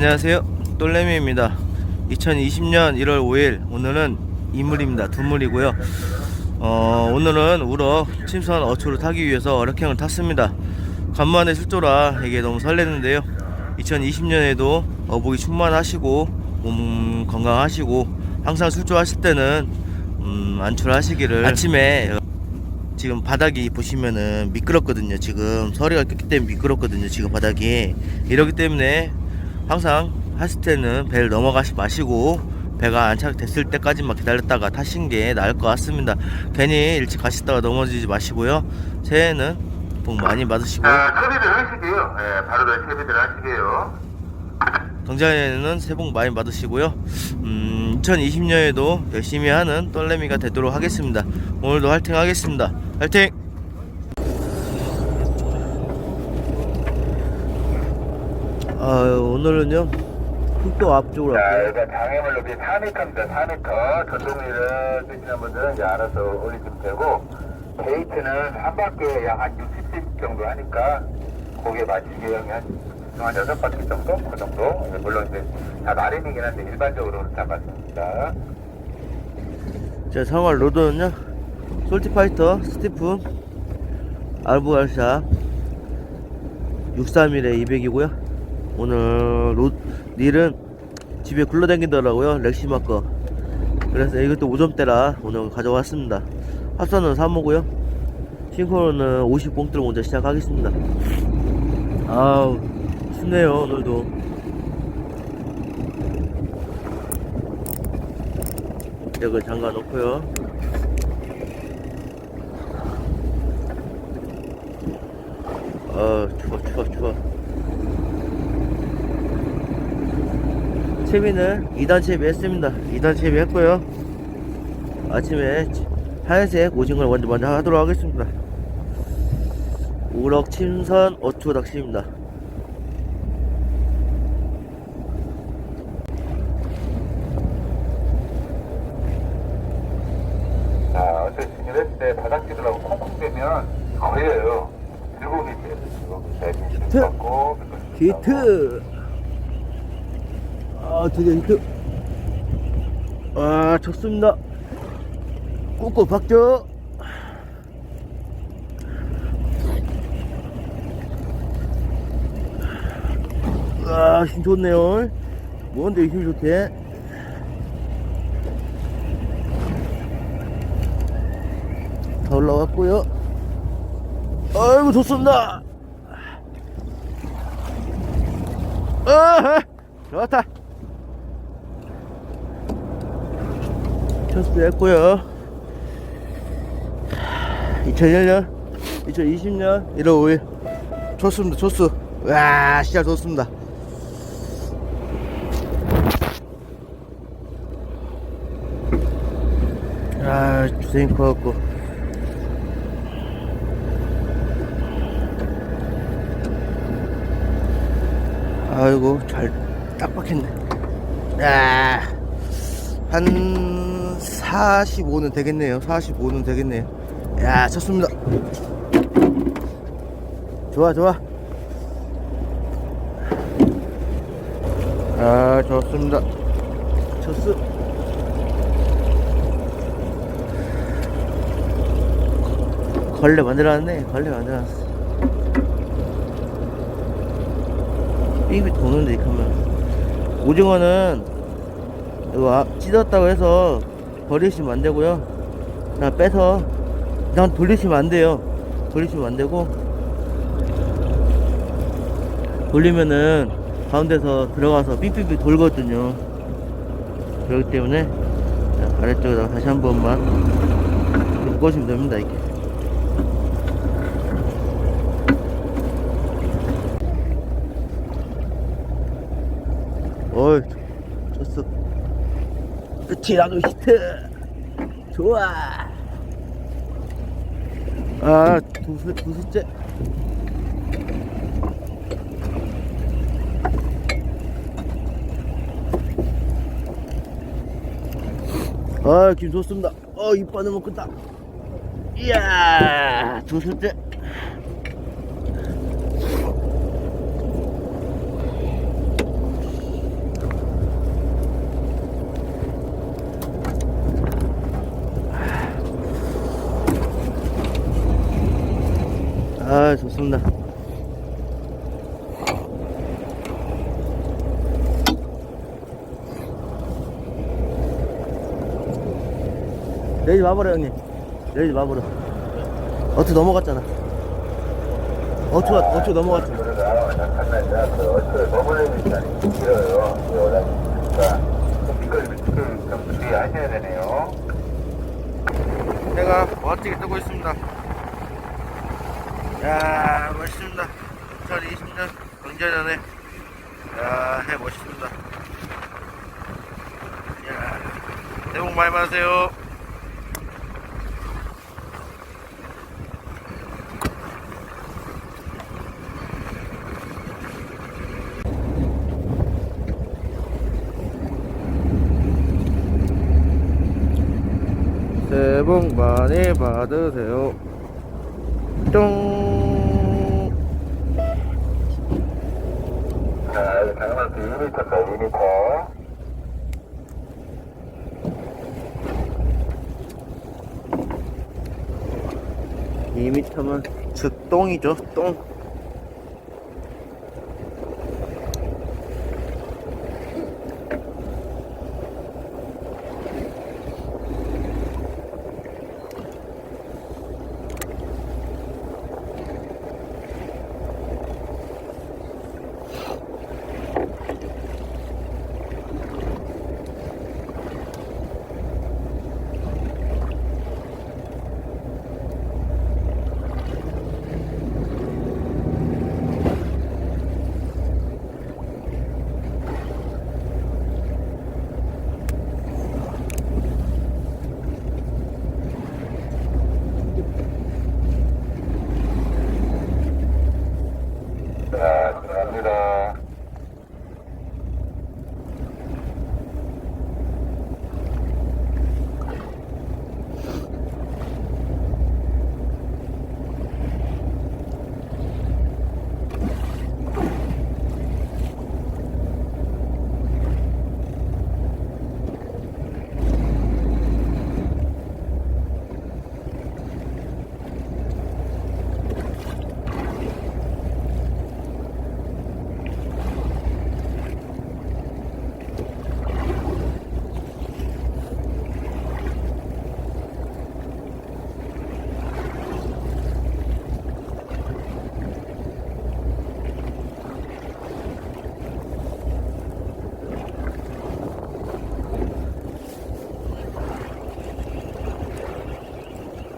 안녕하세요. 똘레미입니다. 2020년 1월 5일 오늘은 이물입니다. 두물이고요. 어, 오늘은 우럭 침선 어초를 타기 위해서 어력행을 탔습니다. 간만에 출조라 이게 너무 설레는데요. 2020년에도 어복이 충만하시고 몸 건강하시고 항상 출조하실 때는 음, 안출하시기를 아침에 지금 바닥이 보시면은 미끄럽거든요. 지금 서리가 꼈기 때문에 미끄럽거든요. 지금 바닥이 이러기 때문에 항상 하실 때는 배를 넘어가시 마시고 배가 안착됐을 때까지만 기다렸다가 타신 게 나을 것 같습니다. 괜히 일찍 가시다가 넘어지지 마시고요. 새해는 복 많이 받으시고 자, 채비들 하시게요. 예, 바로들 채비들 하시게요. 경자에는 새해 복 많이 받으시고요. 음, 2020년에도 열심히 하는 떨레미가 되도록 하겠습니다. 오늘도 화이팅 하겠습니다. 화이팅! 아, 오늘은요, 흑도 앞쪽으로 자. 여기가 장애물 높이 4m입니다. 4m. 전동리를 쓰시는 분들은 이제 알아서 올리시면 되고, 게이트는 한 바퀴에 약 한 60씩 정도 하니까, 거기에 맞추게 형이 한, 한 6바퀴 정도? 그 정도? 예, 물론 이제 다 나름이긴 한데, 일반적으로는 다 맞습니다. 자, 상월 로드는요, 솔티파이터, 스티프, 알부알샤, 631에 200이고요. 오늘 로, 릴은 집에 굴러다니더라고요, 렉시마커. 그래서 이것도 5점대라 오늘 가져왔습니다. 합선은 3호고요. 싱크로는 50봉투를 먼저 시작하겠습니다. 아우, 춥네요, 오늘도. 여기 잠가 놓고요. 어, 추워, 추워, 추워. 채비는 2단 채비 했습니다. 2단 채비 했고요. 아침에 하얀색 오징어를 먼저 먼저 하도록 하겠습니다. 우럭 침선 어투 낚시입니다. 자, 때 바닥지들하고 콩콩대면 걸려요. 들고 계세요. 지금. 받고, 히트! 아, 드디어 히트! 아, 좋습니다. 꾹꾹 박죠! 아, 힘 좋네요. 뭔데 힘 좋대? 다 올라왔고요. 아이고, 좋습니다. 아, 좋다. 첫수 했고요. 2001년, 2020년 1월 5일. 좋습니다, 좋수. 와, 시작 좋습니다. 아, 주생이 커갖고. 아이고 잘 딱 박혔네 야, 한 45는 되겠네요. 45는 되겠네요. 야 쳤습니다. 좋아 좋아. 아 좋습니다. 쳤어. 걸레 만들어놨네. 걸레 만들어놨어. 삐비 도는데 이렇게 하면 오징어는 이거 앞 찢었다고 해서 버리시면 안 되고요. 그냥 빼서 그냥 돌리시면 안 돼요. 돌리시면 안 되고. 돌리면은 가운데서 들어가서 삐삐삐 돌거든요. 그렇기 때문에 자, 아래쪽에다가 다시 한 번만 묶어주면 됩니다 이렇게. 어이 좋았어 끝이 나도 히트. 좋아. 아 두수 두수째. 아김 좋습니다. 어 이빨을 먹겠다. 이야 두수째 아 좋습니다. 내리지 마버려 형님. 내리지 마버려. 어투 넘어갔잖아. 어투가 어투 넘어갔잖아. 해가 멋지게 뜨고 있습니다 야 멋있습니다. 2020년 경자전에. 야해 멋있습니다. 야 새해 복 많이 받으세요. 새해 복 많이 받으세요. 쫑. 자, 이거 장난기 2m입니다. 2m. 이 m 면즉 똥이죠, 똥. 자, 들어갑니다.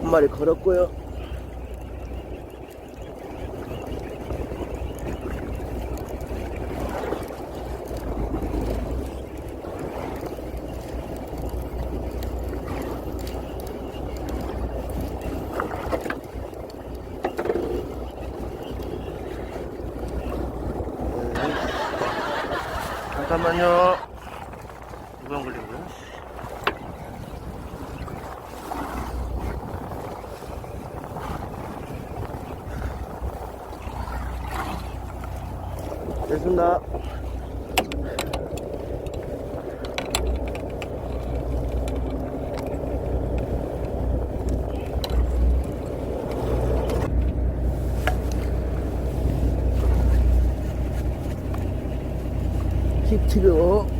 한 마리 걸었고요. 네. 잠깐만요. 이번 걸리고요. 됐습니다. 히트로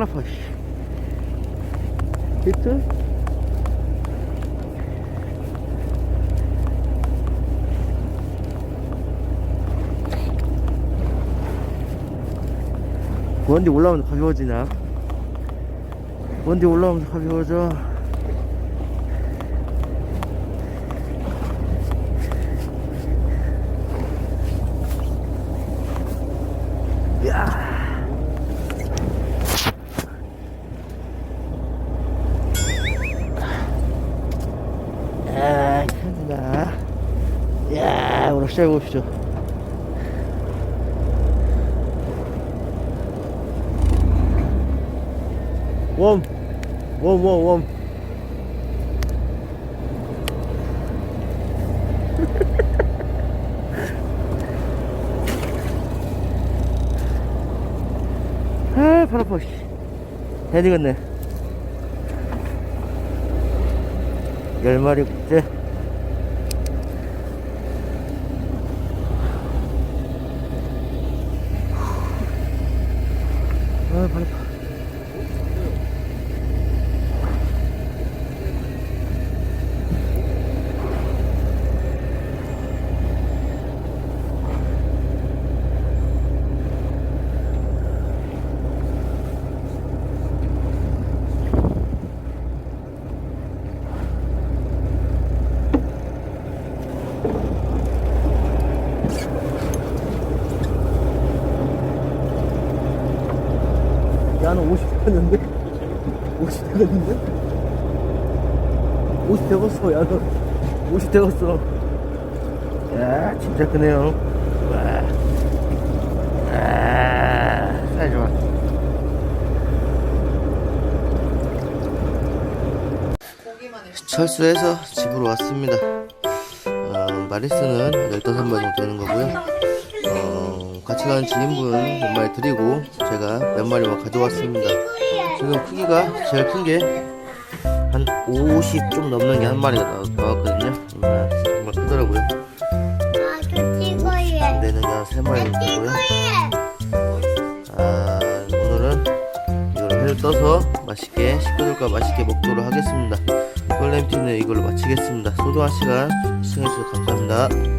아파 씨. 히트? 원디 올라오면서 가벼워지냐 원디 올라오면서 가벼워져 시작해 봅시다. 웜, 웜, 웜, 웜. 아, 팔 아파, 씨. 다 익었네. 열 마리 국제. 아 팔 아파 야는 50 됐는데? 50 되겠는데? 50 되었어 야는 50 되었어 야 진짜 크네요 와. 아, 살 좋아 철수해서 집으로 왔습니다 어, 마리스는 15마리 정도 되는 거고요 가는 지인분 몇 마리 드리고 제가 몇 마리만 가져왔습니다. 지금 크기가 제일 큰 게 한 50 좀 넘는 게 한 마리가 나왔, 나왔거든요. 정말, 정말 크더라고요. 안 되는 게 한 세 마리 정도 되고요. 아, 오늘은 이걸 회를 떠서 맛있게 식구들과 맛있게 먹도록 하겠습니다. 이걸램티는 이걸로 마치겠습니다. 소중한 시간 시청해주셔서 감사합니다.